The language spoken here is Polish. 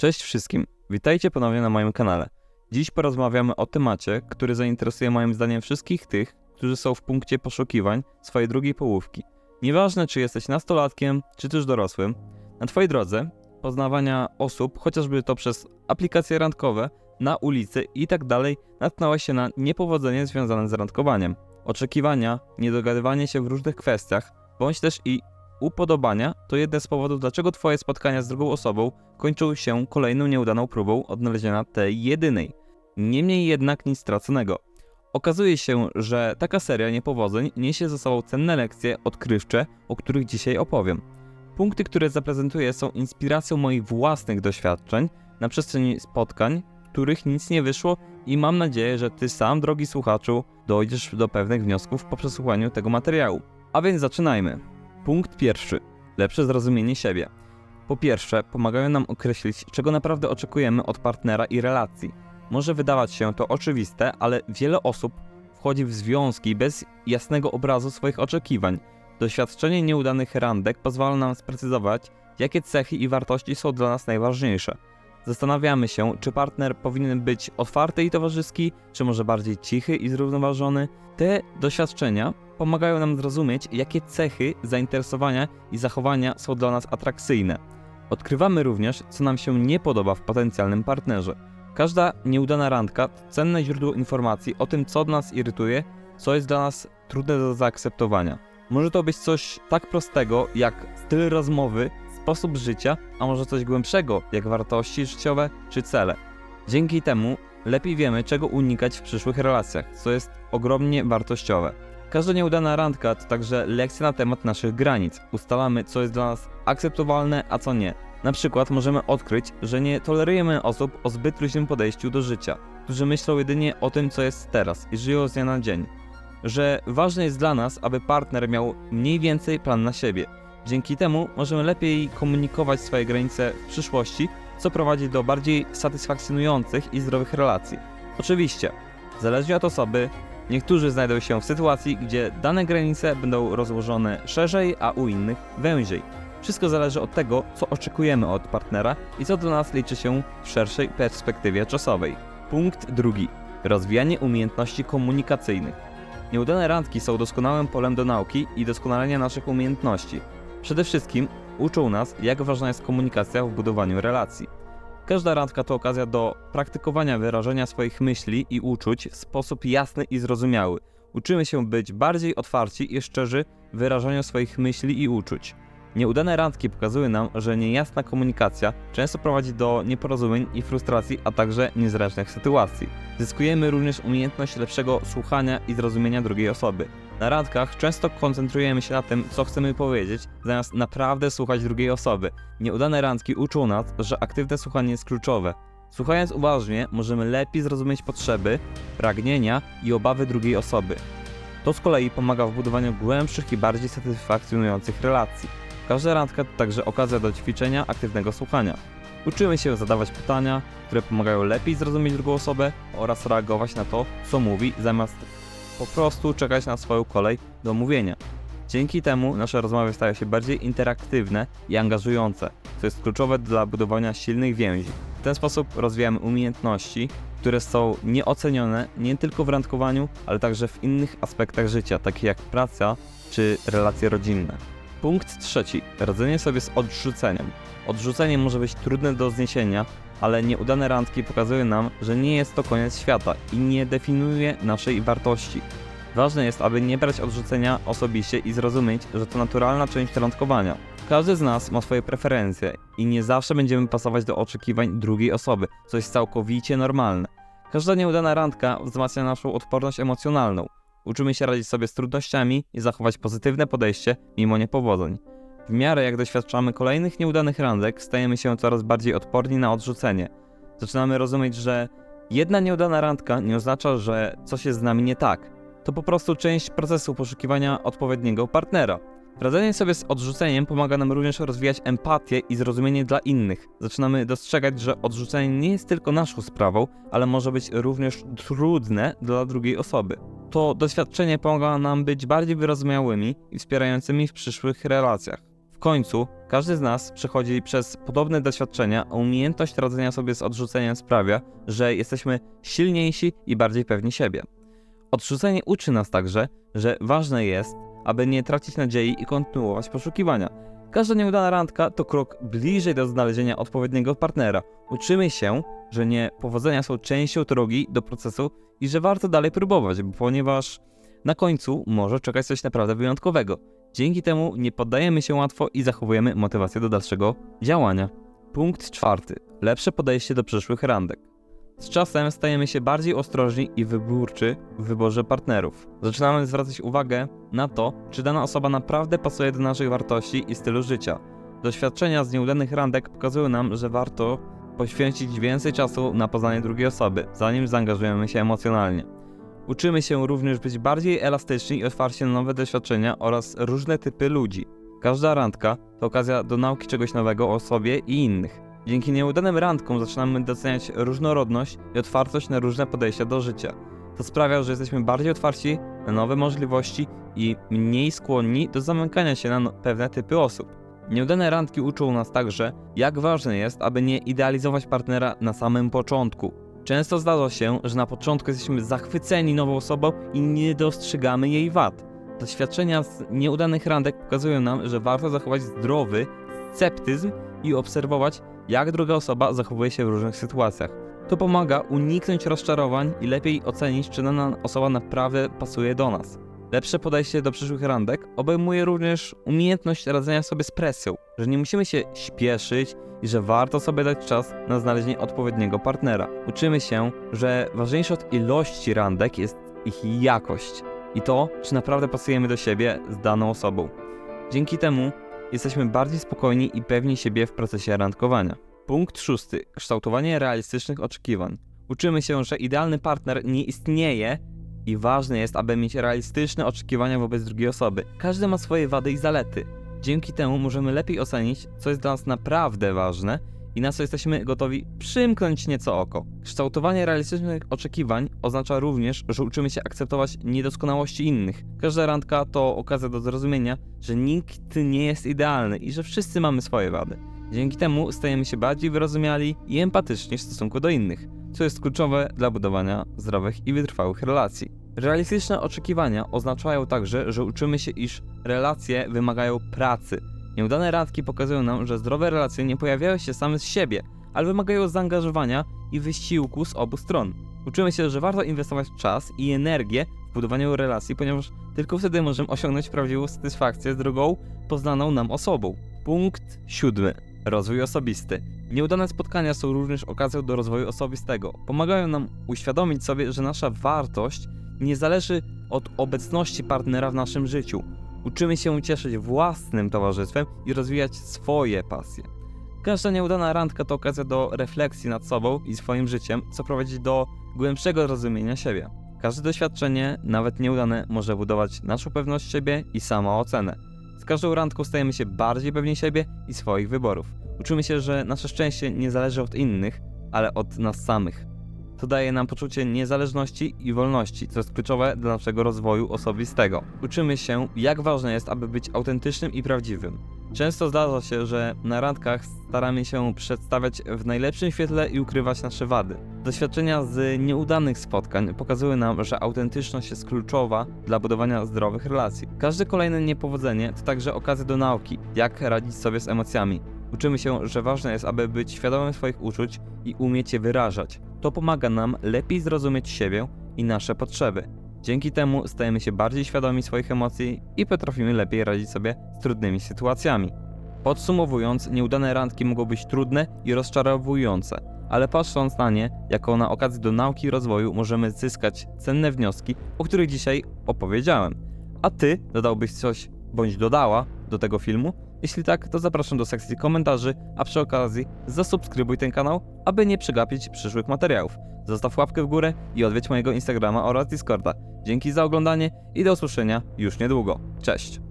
Cześć wszystkim, witajcie ponownie na moim kanale. Dziś porozmawiamy o temacie, który zainteresuje moim zdaniem wszystkich tych, którzy są w punkcie poszukiwań swojej drugiej połówki. Nieważne, czy jesteś nastolatkiem, czy też dorosłym, na Twojej drodze poznawania osób, chociażby to przez aplikacje randkowe, na ulicy i tak dalej, natknąłeś się na niepowodzenie związane z randkowaniem. Oczekiwania, niedogadywanie się w różnych kwestiach, bądź też i upodobania to jeden z powodów, dlaczego Twoje spotkania z drugą osobą kończą się kolejną nieudaną próbą odnalezienia tej jedynej. Niemniej jednak nic straconego. Okazuje się, że taka seria niepowodzeń niesie ze sobą cenne lekcje odkrywcze, o których dzisiaj opowiem. Punkty, które zaprezentuję, są inspiracją moich własnych doświadczeń na przestrzeni spotkań, których nic nie wyszło i mam nadzieję, że Ty sam, drogi słuchaczu, dojdziesz do pewnych wniosków po przesłuchaniu tego materiału. A więc zaczynajmy. Punkt pierwszy. Lepsze zrozumienie siebie. Po pierwsze, pomagają nam określić, czego naprawdę oczekujemy od partnera i relacji. Może wydawać się to oczywiste, ale wiele osób wchodzi w związki bez jasnego obrazu swoich oczekiwań. Doświadczenie nieudanych randek pozwala nam sprecyzować, jakie cechy i wartości są dla nas najważniejsze. Zastanawiamy się, czy partner powinien być otwarty i towarzyski, czy może bardziej cichy i zrównoważony. Te doświadczenia pomagają nam zrozumieć, jakie cechy, zainteresowania i zachowania są dla nas atrakcyjne. Odkrywamy również, co nam się nie podoba w potencjalnym partnerze. Każda nieudana randka to cenne źródło informacji o tym, co nas irytuje, co jest dla nas trudne do zaakceptowania. Może to być coś tak prostego jak styl rozmowy, sposób życia, a może coś głębszego, jak wartości życiowe czy cele. Dzięki temu lepiej wiemy, czego unikać w przyszłych relacjach, co jest ogromnie wartościowe. Każda nieudana randka to także lekcja na temat naszych granic. Ustalamy, co jest dla nas akceptowalne, a co nie. Na przykład możemy odkryć, że nie tolerujemy osób o zbyt luźnym podejściu do życia, którzy myślą jedynie o tym, co jest teraz i żyją z dnia na dzień. Że ważne jest dla nas, aby partner miał mniej więcej plan na siebie. Dzięki temu możemy lepiej komunikować swoje granice w przyszłości, co prowadzi do bardziej satysfakcjonujących i zdrowych relacji. Oczywiście, zależnie od osoby, niektórzy znajdą się w sytuacji, gdzie dane granice będą rozłożone szerzej, a u innych węziej. Wszystko zależy od tego, co oczekujemy od partnera i co dla nas liczy się w szerszej perspektywie czasowej. Punkt drugi. Rozwijanie umiejętności komunikacyjnych. Nieudane randki są doskonałym polem do nauki i doskonalenia naszych umiejętności. Przede wszystkim uczą nas, jak ważna jest komunikacja w budowaniu relacji. Każda randka to okazja do praktykowania wyrażenia swoich myśli i uczuć w sposób jasny i zrozumiały. Uczymy się być bardziej otwarci i szczerzy w wyrażaniu swoich myśli i uczuć. Nieudane randki pokazują nam, że niejasna komunikacja często prowadzi do nieporozumień i frustracji, a także niezręcznych sytuacji. Zyskujemy również umiejętność lepszego słuchania i zrozumienia drugiej osoby. Na randkach często koncentrujemy się na tym, co chcemy powiedzieć, zamiast naprawdę słuchać drugiej osoby. Nieudane randki uczą nas, że aktywne słuchanie jest kluczowe. Słuchając uważnie, możemy lepiej zrozumieć potrzeby, pragnienia i obawy drugiej osoby. To z kolei pomaga w budowaniu głębszych i bardziej satysfakcjonujących relacji. Każda randka to także okazja do ćwiczenia aktywnego słuchania. Uczymy się zadawać pytania, które pomagają lepiej zrozumieć drugą osobę oraz reagować na to, co mówi, zamiast po prostu czekać na swoją kolej do mówienia. Dzięki temu nasze rozmowy stają się bardziej interaktywne i angażujące, co jest kluczowe dla budowania silnych więzi. W ten sposób rozwijamy umiejętności, które są nieocenione nie tylko w randkowaniu, ale także w innych aspektach życia, takich jak praca czy relacje rodzinne. Punkt trzeci. Radzenie sobie z odrzuceniem. Odrzucenie może być trudne do zniesienia, ale nieudane randki pokazują nam, że nie jest to koniec świata i nie definiuje naszej wartości. Ważne jest, aby nie brać odrzucenia osobiście i zrozumieć, że to naturalna część randkowania. Każdy z nas ma swoje preferencje i nie zawsze będziemy pasować do oczekiwań drugiej osoby, co jest całkowicie normalne. Każda nieudana randka wzmacnia naszą odporność emocjonalną. Uczymy się radzić sobie z trudnościami i zachować pozytywne podejście mimo niepowodzeń. W miarę jak doświadczamy kolejnych nieudanych randek, stajemy się coraz bardziej odporni na odrzucenie. Zaczynamy rozumieć, że jedna nieudana randka nie oznacza, że coś jest z nami nie tak. To po prostu część procesu poszukiwania odpowiedniego partnera. Radzenie sobie z odrzuceniem pomaga nam również rozwijać empatię i zrozumienie dla innych. Zaczynamy dostrzegać, że odrzucenie nie jest tylko naszą sprawą, ale może być również trudne dla drugiej osoby. To doświadczenie pomaga nam być bardziej wyrozumiałymi i wspierającymi w przyszłych relacjach. Końcu każdy z nas przechodzi przez podobne doświadczenia, a umiejętność radzenia sobie z odrzuceniem sprawia, że jesteśmy silniejsi i bardziej pewni siebie. Odrzucenie uczy nas także, że ważne jest, aby nie tracić nadziei i kontynuować poszukiwania. Każda nieudana randka to krok bliżej do znalezienia odpowiedniego partnera. Uczymy się, że niepowodzenia są częścią drogi do procesu i że warto dalej próbować, ponieważ na końcu może czekać coś naprawdę wyjątkowego. Dzięki temu nie poddajemy się łatwo i zachowujemy motywację do dalszego działania. Punkt czwarty. Lepsze podejście do przyszłych randek. Z czasem stajemy się bardziej ostrożni i wyborczy w wyborze partnerów. Zaczynamy zwracać uwagę na to, czy dana osoba naprawdę pasuje do naszych wartości i stylu życia. Doświadczenia z nieudanych randek pokazują nam, że warto poświęcić więcej czasu na poznanie drugiej osoby, zanim zaangażujemy się emocjonalnie. Uczymy się również być bardziej elastyczni i otwarci na nowe doświadczenia oraz różne typy ludzi. Każda randka to okazja do nauki czegoś nowego o sobie i innych. Dzięki nieudanym randkom zaczynamy doceniać różnorodność i otwartość na różne podejścia do życia. To sprawia, że jesteśmy bardziej otwarci na nowe możliwości i mniej skłonni do zamykania się na no- pewne typy osób. Nieudane randki uczą nas także, jak ważne jest, aby nie idealizować partnera na samym początku. Często zdarza się, że na początku jesteśmy zachwyceni nową osobą i nie dostrzegamy jej wad. Doświadczenia z nieudanych randek pokazują nam, że warto zachować zdrowy sceptyzm i obserwować, jak druga osoba zachowuje się w różnych sytuacjach. To pomaga uniknąć rozczarowań i lepiej ocenić, czy dana osoba naprawdę pasuje do nas. Lepsze podejście do przyszłych randek obejmuje również umiejętność radzenia sobie z presją, że nie musimy się śpieszyć i że warto sobie dać czas na znalezienie odpowiedniego partnera. Uczymy się, że ważniejsze od ilości randek jest ich jakość i to, czy naprawdę pasujemy do siebie z daną osobą. Dzięki temu jesteśmy bardziej spokojni i pewni siebie w procesie randkowania. Punkt szósty. Kształtowanie realistycznych oczekiwań. Uczymy się, że idealny partner nie istnieje i ważne jest, aby mieć realistyczne oczekiwania wobec drugiej osoby. Każdy ma swoje wady i zalety. Dzięki temu możemy lepiej ocenić, co jest dla nas naprawdę ważne i na co jesteśmy gotowi przymknąć nieco oko. Kształtowanie realistycznych oczekiwań oznacza również, że uczymy się akceptować niedoskonałości innych. Każda randka to okazja do zrozumienia, że nikt nie jest idealny i że wszyscy mamy swoje wady. Dzięki temu stajemy się bardziej wyrozumiali i empatyczni w stosunku do innych, co jest kluczowe dla budowania zdrowych i wytrwałych relacji. Realistyczne oczekiwania oznaczają także, że uczymy się, iż relacje wymagają pracy. Nieudane randki pokazują nam, że zdrowe relacje nie pojawiają się same z siebie, ale wymagają zaangażowania i wysiłku z obu stron. Uczymy się, że warto inwestować czas i energię w budowaniu relacji, ponieważ tylko wtedy możemy osiągnąć prawdziwą satysfakcję z drugą, poznaną nam osobą. Punkt siódmy. Rozwój osobisty. Nieudane spotkania są również okazją do rozwoju osobistego. Pomagają nam uświadomić sobie, że nasza wartość nie zależy od obecności partnera w naszym życiu. Uczymy się cieszyć własnym towarzystwem i rozwijać swoje pasje. Każda nieudana randka to okazja do refleksji nad sobą i swoim życiem, co prowadzi do głębszego rozumienia siebie. Każde doświadczenie, nawet nieudane, może budować naszą pewność siebie i samoocenę. Każdą randką stajemy się bardziej pewni siebie i swoich wyborów. Uczymy się, że nasze szczęście nie zależy od innych, ale od nas samych. To daje nam poczucie niezależności i wolności, co jest kluczowe dla naszego rozwoju osobistego. Uczymy się, jak ważne jest, aby być autentycznym i prawdziwym. Często zdarza się, że na randkach staramy się przedstawiać w najlepszym świetle i ukrywać nasze wady. Doświadczenia z nieudanych spotkań pokazują nam, że autentyczność jest kluczowa dla budowania zdrowych relacji. Każde kolejne niepowodzenie to także okazja do nauki, jak radzić sobie z emocjami. Uczymy się, że ważne jest, aby być świadomym swoich uczuć i umieć je wyrażać. To pomaga nam lepiej zrozumieć siebie i nasze potrzeby. Dzięki temu stajemy się bardziej świadomi swoich emocji i potrafimy lepiej radzić sobie z trudnymi sytuacjami. Podsumowując, nieudane randki mogą być trudne i rozczarowujące, ale patrząc na nie jako na okazję do nauki i rozwoju, możemy zyskać cenne wnioski, o których dzisiaj opowiedziałem. A ty dodałbyś coś bądź dodała do tego filmu? Jeśli tak, to zapraszam do sekcji komentarzy, a przy okazji zasubskrybuj ten kanał, aby nie przegapić przyszłych materiałów. Zostaw łapkę w górę i odwiedź mojego Instagrama oraz Discorda. Dzięki za oglądanie i do usłyszenia już niedługo. Cześć!